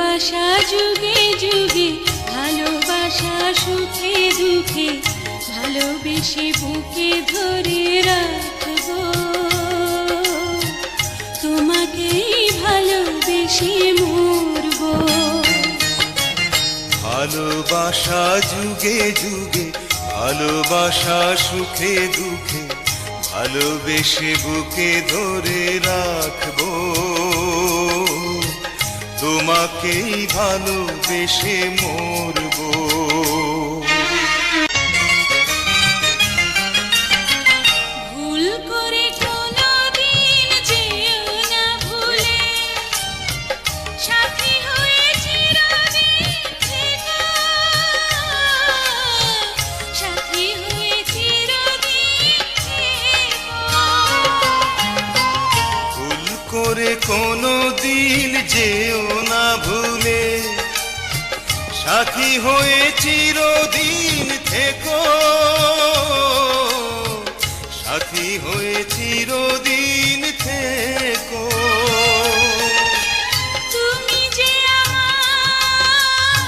ভালোবাসা যুগে যুগে, ভালোবাসা সুখে দুঃখে, ভালোবেসে বুকে ধরে রাখব। তোমাকেই ভালোবেসে মরবো। ভালোবাসা যুগে যুগে, ভালোবাসা সুখে দুঃখে, ভালোবেসে বুকে ধরে রাখব। তোমাকেই ভালোবেসে মরবো। করে কোনো দিন যেও না ভুলে। সাথী হয়ে চিরদিন থেকো। সাথী হয়ে চিরদিন